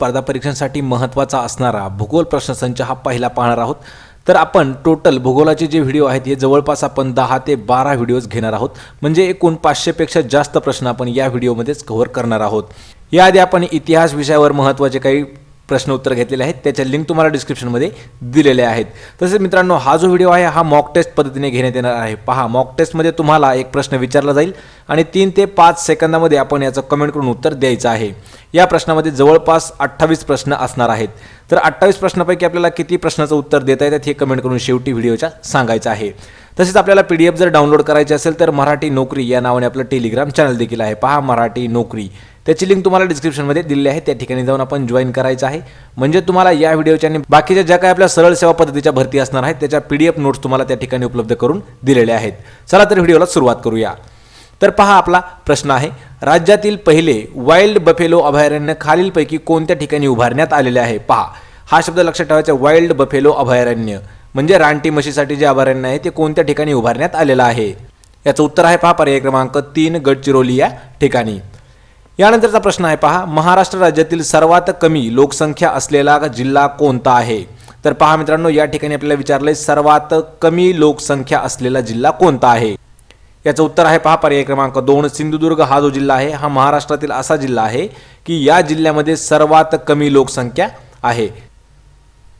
स्पर्धा परीक्षांसाठी महत्त्वाचा असणारा भूगोल प्रश्नसंच हा पहिला पाहणार आहोत. तर आपण टोटल भूगोलाचे जे व्हिडिओ आहेत हे जवळपास आपण दहा ते बारा व्हिडिओज घेणार आहोत. म्हणजे एकूण पाचशेपेक्षा जास्त प्रश्न आपण या व्हिडिओमध्येच कव्हर करणार आहोत. याआधी आपण इतिहास विषयावर महत्त्वाचे काही प्रश्न उत्तर घेतलेले आहेत. त्याच्या लिंक तुम्हाला डिस्क्रिप्शनमध्ये दिलेले आहेत. तसेच मित्रांनो हा जो व्हिडिओ आहे हा मॉक टेस्ट पद्धतीने घेण्यात येणार आहे. पहा मॉक टेस्टमध्ये तुम्हाला एक प्रश्न विचारला जाईल आणि तीन ते पाच सेकंदामध्ये आपण याचं कमेंट करून उत्तर द्यायचं आहे. या प्रश्नामध्ये जवळपास अठ्ठावीस प्रश्न असणार आहेत. तर अठ्ठावीस प्रश्नापैकी आपल्याला किती प्रश्नाचं उत्तर देता येतात हे कमेंट करून शेवटी व्हिडिओच्या सांगायचं आहे. तसेच आपल्याला पी डी एफ जर डाउनलोड करायची असेल तर मराठी नोकरी या नावाने आपलं टेलिग्राम चॅनल देखील आहे. पहा मराठी नोकरी. त्याची लिंक तुम्हाला डिस्क्रिप्शनमध्ये दिलेली आहे. त्या ठिकाणी जाऊन आपण जॉईन करायचं आहे. म्हणजे तुम्हाला या व्हिडिओच्या आणि बाकीच्या ज्या काही आपल्या सरळ सेवा पद्धतीच्या भरती असणार आहेत त्याच्या पी डी एफ नोट्स तुम्हाला त्या ठिकाणी उपलब्ध करून दिलेल्या आहेत. चला तर व्हिडिओला सुरुवात करूया. तर पहा आपला प्रश्न आहे. राज्यातील पहिले वाईल्ड बफेलो अभयारण्य खालीलपैकी कोणत्या ठिकाणी उभारण्यात आलेले आहे? पहा. हा शब्द लक्षात ठेवायचा वाईल्ड बफेलो अभयारण्य. म्हणजे रानटी म्हशीसाठी जे अभयारण्य आहे ते कोणत्या ठिकाणी उभारण्यात आलेलं आहे? याचं उत्तर आहे पहा. पर्याय क्रमांक तीन गडचिरोली या ठिकाणी. यानंतरचा प्रश्न आहे पहा महाराष्ट्र राज्यातील सर्वात कमी लोकसंख्या असलेला जिल्हा कोणता आहे? तर पहा मित्रांनो या ठिकाणी आपल्याला विचारलंय सर्वात कमी लोकसंख्या असलेला जिल्हा कोणता आहे? याचं उत्तर आहे पहा पर्याय क्रमांक दोन सिंधुदुर्ग हा जो जिल्हा आहे हा महाराष्ट्रातील असा जिल्हा आहे की या जिल्ह्यामध्ये सर्वात कमी लोकसंख्या आहे.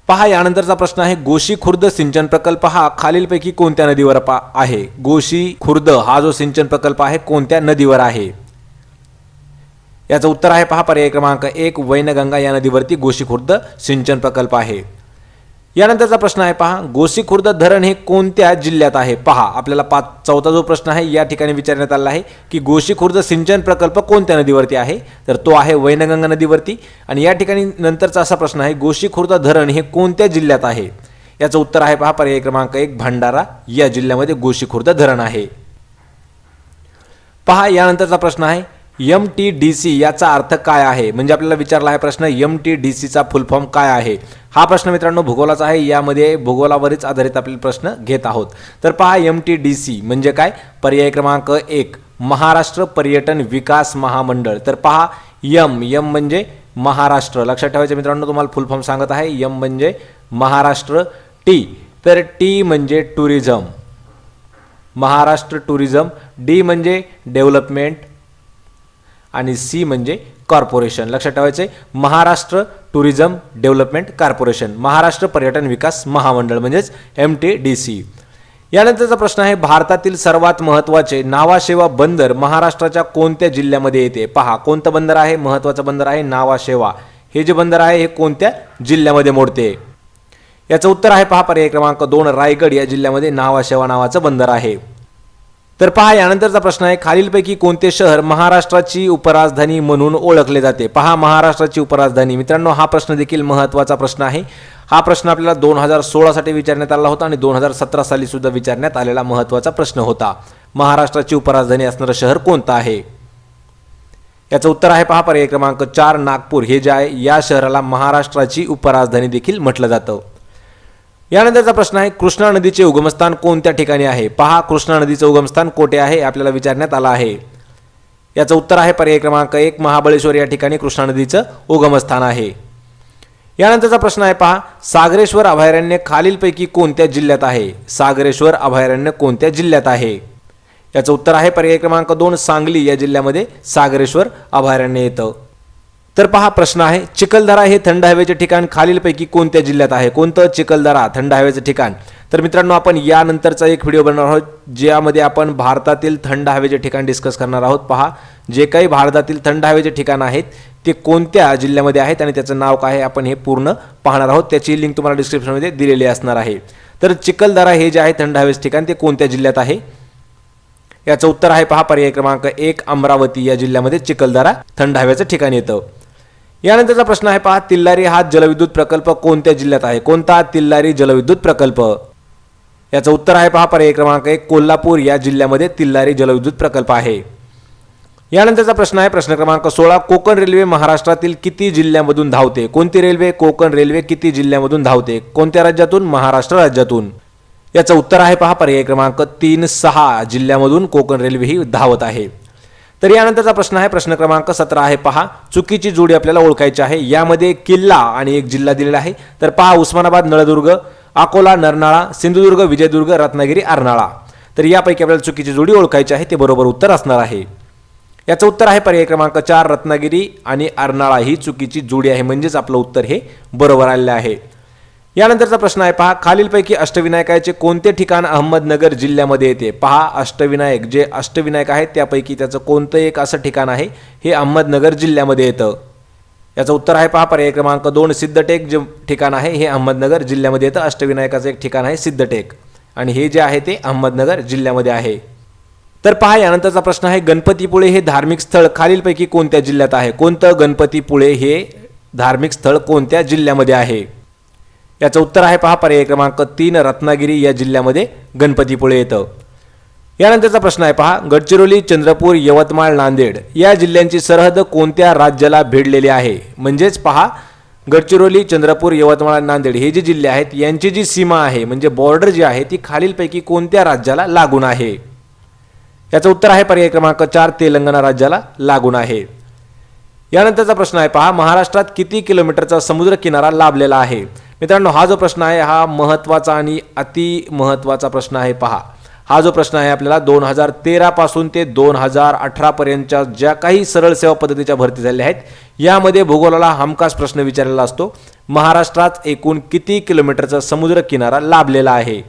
पहा यानंतरचा प्रश्न आहे गोशी खुर्द सिंचन प्रकल्प हा खालीलपैकी कोणत्या नदीवर पा आहे? गोशी खुर्द हा जो सिंचन प्रकल्प आहे कोणत्या नदीवर आहे? याचं उत्तर आहे पहा पर्याय क्रमांक एक वैनगंगा या नदीवरती गोशीखुर्द सिंचन प्रकल्प आहे. यानंतरचा प्रश्न आहे पहा गोसीखुर्द धरण हे कोणत्या जिल्ह्यात आहे? पहा आपल्याला पाच चौथा जो प्रश्न आहे या ठिकाणी विचारण्यात आला आहे की गोसीखुर्द सिंचन प्रकल्प कोणत्या नदीवरती आहे? तर तो आहे वैनगंगा नदीवरती. आणि या ठिकाणी नंतरचा असा प्रश्न आहे गोसीखुर्द धरण हे कोणत्या जिल्ह्यात आहे? याचं उत्तर आहे पहा पर्याय क्रमांक एक भंडारा या जिल्ह्यामध्ये गोसीखुर्द धरण आहे. पहा यानंतरचा प्रश्न आहे एम टी डी सी याचा अर्थ काय आहे? म्हणजे आपल्याला विचारला आहे प्रश्न एम टी डी सीचा फुल फॉर्म काय आहे? हा प्रश्न मित्रांनो भूगोलाचा आहे. यामध्ये भूगोलावरच आधारित आपले प्रश्न घेत आहोत. तर पहा एम टी डी सी म्हणजे काय? पर्याय क्रमांक एक महाराष्ट्र पर्यटन विकास महामंडळ. तर पहा यम यम म्हणजे महाराष्ट्र. लक्षात ठेवायचं मित्रांनो तुम्हाला फुल फॉर्म सांगत आहे. यम म्हणजे महाराष्ट्र टी तर टी म्हणजे टुरिझम महाराष्ट्र टुरिझम डी म्हणजे डेव्हलपमेंट आणि सी म्हणजे कॉर्पोरेशन. लक्षात ठेवायचे Maharashtra tourism development corporation Maharashtra पर्यटन विकास महामंडळ म्हणजेच एम टी डी सी यानंतरचा प्रश्न आहे भारतातील सर्वात महत्त्वाचे नावाशेवा बंदर महाराष्ट्राच्या कोणत्या जिल्ह्यामध्ये येते? पहा कोणतं बंदर आहे? महत्त्वाचं बंदर आहे नावाशेवा. हे जे बंदर आहे हे कोणत्या जिल्ह्यामध्ये मोडते? याचं उत्तर आहे पहा पर्याय क्रमांक दोन रायगड या जिल्ह्यामध्ये नावाशेवा नावाचं बंदर आहे. तर पहा यानंतरचा प्रश्न आहे खालीलपैकी कोणते शहर महाराष्ट्राची उपराजधानी म्हणून ओळखले जाते? पहा महाराष्ट्राची उपराजधानी. मित्रांनो हा प्रश्न देखील महत्त्वाचा प्रश्न आहे. हा प्रश्न आपल्याला दोन हजार सोळासाठी विचारण्यात आला होता आणि दोन हजार सतरा साली सुद्धा विचारण्यात आलेला महत्त्वाचा प्रश्न होता. महाराष्ट्राची उपराजधानी असणारं शहर कोणतं आहे? याचं उत्तर आहे पहा पर्याय क्रमांक चार नागपूर. हे जे आहे या शहराला महाराष्ट्राची उपराजधानी देखील म्हटलं जातं. यानंतरचा प्रश्न आहे कृष्णा नदीचे उगमस्थान कोणत्या ठिकाणी आहे? पहा कृष्णा नदीचं उगमस्थान कोठे आहे आपल्याला विचारण्यात आलं आहे. याचं उत्तर आहे पर्याय क्रमांक एक महाबळेश्वर या ठिकाणी कृष्णा नदीचं उगमस्थान आहे. यानंतरचा प्रश्न आहे पहा सागरेश्वर अभयारण्य खालीलपैकी कोणत्या जिल्ह्यात आहे? सागरेश्वर अभयारण्य कोणत्या जिल्ह्यात आहे? याचं उत्तर आहे पर्याय क्रमांक दोन सांगली या जिल्ह्यामध्ये सागरेश्वर अभयारण्य येतं. तर पहा प्रश्न आहे चिखलदरा हे थंड हवेचे ठिकाण खालीलपैकी कोणत्या जिल्ह्यात आहे? कोणतं चिखलदरा थंड हवेचं ठिकाण? तर मित्रांनो आपण यानंतरचा एक व्हिडिओ बनवणार आहोत ज्यामध्ये आपण भारतातील थंड हवेचे ठिकाण डिस्कस करणार आहोत. पहा जे काही भारतातील थंड हवेचे ठिकाण आहेत ते कोणत्या जिल्ह्यामध्ये आहेत आणि त्याचं नाव काय आहे आपण हे पूर्ण पाहणार आहोत. त्याची लिंक तुम्हाला डिस्क्रिप्शनमध्ये दिलेली असणार आहे. तर चिखलदरा हे जे आहे थंड हवेचे ठिकाण ते कोणत्या जिल्ह्यात आहे? याचं उत्तर आहे पहा पर्याय क्रमांक एक अमरावती या जिल्ह्यामध्ये चिखलदरा थंड हवेचं ठिकाण येतं. यानंतरचा प्रश्न आहे पहा तिल्लारी हा जलविद्युत प्रकल्प कोणत्या जिल्ह्यात आहे? कोणता तिल्लारी जलविद्युत प्रकल्प? याचं उत्तर आहे पहा पर्याय क्रमांक एक कोल्हापूर. या जिल्ह्यामध्ये तिल्लारी जलविद्युत प्रकल्प आहे. यानंतरचा प्रश्न आहे प्रश्न क्रमांक सोळा कोकण रेल्वे महाराष्ट्रातील किती जिल्ह्यामधून धावते? कोणती रेल्वे? कोकण रेल्वे किती जिल्ह्यामधून धावते? कोणत्या राज्यातून? महाराष्ट्र राज्यातून. याचं उत्तर आहे पहा पर्याय क्रमांक तीन सहा जिल्ह्यामधून कोकण रेल्वे ही धावत आहे. तर यानंतरचा प्रश्न आहे प्रश्न क्रमांक सतरा आहे. पहा चुकीची जोडी आपल्याला ओळखायची आहे. यामध्ये किल्ला आणि एक जिल्हा दिलेला आहे. तर पहा उस्मानाबाद नळदुर्ग अकोला नरनाळा सिंधुदुर्ग विजयदुर्ग रत्नागिरी अर्नाळा तर यापैकी आपल्याला चुकीची जोडी ओळखायची आहे ते बरोबर उत्तर असणार आहे. याचं उत्तर आहे पर्याय क्रमांक चार रत्नागिरी आणि अर्नाळा ही चुकीची जोडी आहे. म्हणजेच आपलं उत्तर हे बरोबर आलेलं आहे. यानंतरचा प्रश्न आहे पहा खालीलपैकी अष्टविनायकाचे कोणते ठिकाण अहमदनगर जिल्ह्यामध्ये येते? पहा अष्टविनायक जे अष्टविनायक आहेत त्यापैकी त्याचं कोणतं एक असं ठिकाण आहे हे अहमदनगर जिल्ह्यामध्ये येतं. याचं उत्तर आहे पहा पर्याय क्रमांक दोन सिद्धटेक जे ठिकाण आहे हे अहमदनगर जिल्ह्यामध्ये येतं. अष्टविनायकाचं एक ठिकाण आहे सिद्धटेक. आणि हे जे आहे ते अहमदनगर जिल्ह्यामध्ये आहे. तर पहा यानंतरचा प्रश्न आहे गणपतीपुळे हे धार्मिक स्थळ खालीलपैकी कोणत्या जिल्ह्यात आहे? कोणतं गणपतीपुळे हे धार्मिक स्थळ कोणत्या जिल्ह्यामध्ये आहे? याचं उत्तर आहे पहा पर्याय क्रमांक तीन रत्नागिरी या जिल्ह्यामध्ये गणपतीपुळे येतं. यानंतरचा प्रश्न आहे पहा गडचिरोली चंद्रपूर यवतमाळ नांदेड या जिल्ह्यांची सरहद कोणत्या राज्याला भिडलेली आहे? म्हणजेच पहा गडचिरोली चंद्रपूर यवतमाळ नांदेड हे जे जिल्हे आहेत यांची जी सीमा आहे म्हणजे बॉर्डर जी आहे ती खालीलपैकी कोणत्या राज्याला लागून आहे? याचं उत्तर आहे पर्याय क्रमांक चार तेलंगणा राज्याला लागून आहे. यानंतरचा प्रश्न आहे पहा महाराष्ट्रात किती किलोमीटरचा समुद्र किनारा लाभलेला आहे? मित्रांनो हा जो प्रश्न आहे हा महत्त्वाचा आणि अति महत्त्वाचा प्रश्न आहे. पहा हा जो प्रश्न आहे आपल्याला दोन हजार तेरापासून ते दोन हजार अठरापर्यंतच्या ज्या काही सरळ सेवा पद्धतीच्या भरती झालेल्या आहेत यामध्ये भूगोलाला हमखास प्रश्न विचारलेला असतो. महाराष्ट्रात एकूण किती किलोमीटरचा समुद्र किनारा लाभलेला आहे?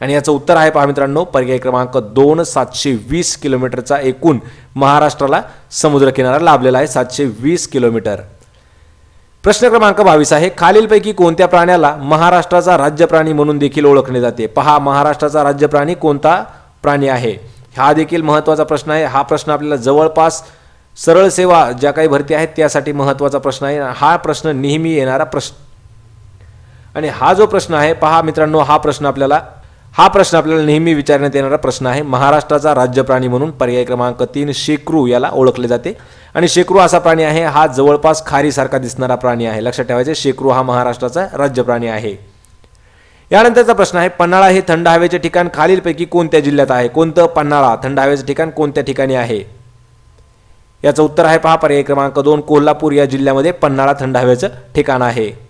आणि याचं उत्तर आहे पहा मित्रांनो पर्याय क्रमांक दोन सातशे वीस किलोमीटरचा एकूण महाराष्ट्राला समुद्र किनारा लाभलेला आहे सातशे वीस किलोमीटर. प्रश्न क्रमांक बावीस आहे. खालीलपैकी कोणत्या प्राण्याला महाराष्ट्राचा राज्य प्राणी म्हणून देखील ओळखले जाते? पहा महाराष्ट्राचा राज्य प्राणी कोणता प्राणी आहे? हा देखील महत्त्वाचा प्रश्न आहे. हा प्रश्न आपल्याला जवळपास सरळ सेवा ज्या काही भरती आहेत त्यासाठी महत्त्वाचा प्रश्न आहे. हा प्रश्न नेहमी येणारा प्रश्न. आणि हा जो प्रश्न आहे पहा मित्रांनो हा प्रश्न आपल्याला हा प्रश्न आपल्याला नेहमी विचारण्यात येणारा प्रश्न आहे. महाराष्ट्राचा राज्य प्राणी म्हणून पर्याय क्रमांक तीन शेक्रू याला ओळखले जाते. आणि शेक्रू असा प्राणी आहे हा जवळपास खारीसारखा दिसणारा प्राणी आहे. लक्षात ठेवायचे शेक्रू हा महाराष्ट्राचा राज्य प्राणी आहे. यानंतरचा प्रश्न आहे पन्हाळा हे थंड हवेचे ठिकाण खालीलपैकी कोणत्या जिल्ह्यात आहे? कोणतं पन्हाळा थंड हवेचे ठिकाण कोणत्या ठिकाणी आहे? याचं उत्तर आहे पहा पर्याय क्रमांक दोन कोल्हापूर या जिल्ह्यामध्ये पन्हाळा थंड हवेचं ठिकाण आहे.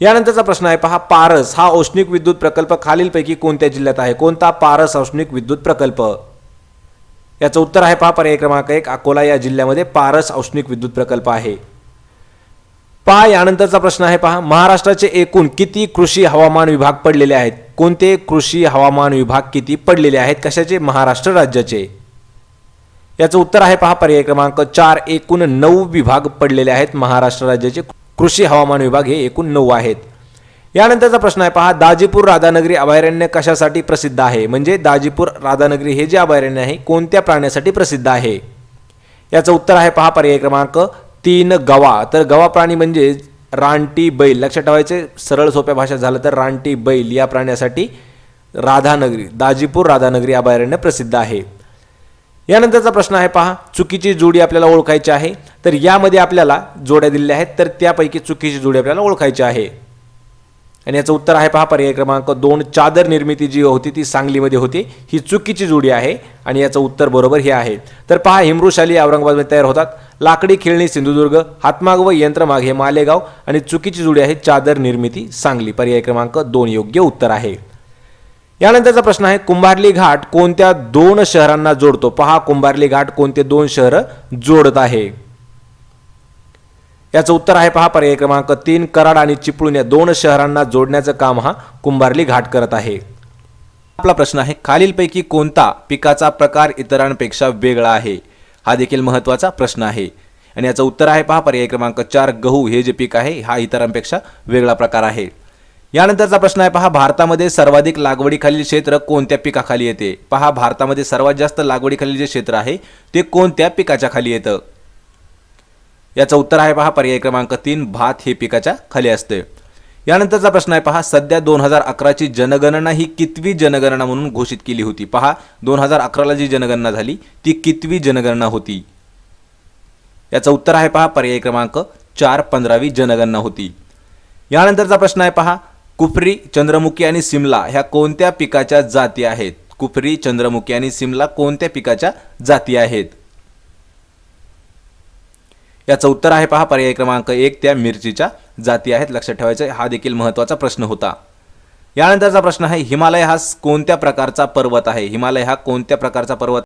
यानंतरचा प्रश्न आहे पहा पारस हा औष्णिक विद्युत प्रकल्प खालीलपैकी कोणत्या जिल्ह्यात आहे? कोणता पारस औष्णिक विद्युत प्रकल्प? याचं उत्तर आहे पहा पर्याय क्रमांक एक अकोला या जिल्ह्यामध्ये पारस औष्णिक विद्युत प्रकल्प आहे. पहा यानंतरचा प्रश्न आहे पहा महाराष्ट्राचे एकूण किती कृषी हवामान विभाग पडलेले आहेत? कोणते कृषी हवामान विभाग किती पडलेले आहेत? कशाचे? महाराष्ट्र राज्याचे. याचं उत्तर आहे पहा पर्याय क्रमांक चार एकूण नऊ विभाग पडलेले आहेत महाराष्ट्र राज्याचे. कृषी हवामान विभाग हे एकूण नऊ आहेत. यानंतरचा प्रश्न आहे पहा दाजीपूर राधानगरी अभयारण्य कशासाठी प्रसिद्ध आहे? म्हणजे दाजीपूर राधानगरी हे जे अभयारण्य आहे कोणत्या प्राण्यासाठी प्रसिद्ध आहे? याचं उत्तर आहे पहा पर्याय क्रमांक तीन गवा. तर गवा प्राणी म्हणजे रानटी बैल. लक्षात ठेवायचे सरळ सोप्या भाषेत झालं तर रानटी बैल या प्राण्यासाठी राधानगरी दाजीपूर राधानगरी अभयारण्य प्रसिद्ध आहे. यानंतरचा प्रश्न आहे पहा चुकीची जोडी आपल्याला ओळखायची आहे तर यामध्ये आपल्याला जोड्या दिलेल्या आहेत तर त्यापैकी चुकीची जोडी आपल्याला ओळखायची आहे. आणि याचं उत्तर आहे पहा पर्याय क्रमांक दोन चादर निर्मिती जी होती ती सांगलीमध्ये होती ही चुकीची जोडी आहे आणि याचं उत्तर बरोबर हे आहे. तर पहा हिमृशाली औरंगाबादमध्ये तयार होतात लाकडी खेळणी सिंधुदुर्ग हातमाग व यंत्रमाग हे मालेगाव आणि चुकीची जोडी आहे चादर निर्मिती सांगली. पर्याय क्रमांक दोन योग्य उत्तर आहे. यानंतरचा प्रश्न आहे कुंभारली घाट कोणत्या दोन शहरांना जोडतो? पहा कुंभारली घाट कोणते दोन शहर जोडत आहे? याचं उत्तर आहे पहा पर्याय क्रमांक तीन कराड आणि चिपळूण या दोन शहरांना जोडण्याचं काम हा कुंभारली घाट करत आहे. आपला प्रश्न आहे खालीलपैकी कोणता पिकाचा प्रकार इतरांपेक्षा वेगळा आहे? हा देखील महत्त्वाचा प्रश्न आहे. आणि याचं उत्तर आहे पहा पर्याय क्रमांक चार गहू हे जे पीक आहे हा इतरांपेक्षा वेगळा प्रकार आहे. यानंतरचा प्रश्न आहे पहा भारतामध्ये सर्वाधिक लागवडीखालील क्षेत्र कोणत्या पिकाखाली येते? पहा भारतामध्ये सर्वात जास्त लागवडीखालील जे क्षेत्र आहे ते कोणत्या पिकाच्या खाली येतं? याचं उत्तर आहे पहा पर्याय क्रमांक तीन भात हे पिकाच्या खाली असते यानंतरचा प्रश्न आहे पहा सध्या दोन हजार अकराची जनगणना ही कितवी जनगणना म्हणून घोषित केली होती? पहा दोन हजार अकराला जी जनगणना झाली ती कितवी जनगणना होती? याचं उत्तर आहे पहा पर्याय क्रमांक चार पंधरावी जनगणना होती. यानंतरचा प्रश्न आहे पहा कुफरी चंद्रमुखी आणि सिमला ह्या कोणत्या पिकाच्या जाती आहेत? कुफरी चंद्रमुखी आणि सिमला कोणत्या पिकाच्या जाती आहेत? याचं उत्तर आहे पहा पर्याय क्रमांक एक त्या मिरचीच्या जाती आहेत. लक्षात ठेवायचं हा देखील महत्त्वाचा प्रश्न होता. यानंतरचा प्रश्न आहे हिमालय हा कोणत्या प्रकारचा पर्वत आहे? हिमालय हा कोणत्या प्रकारचा पर्वत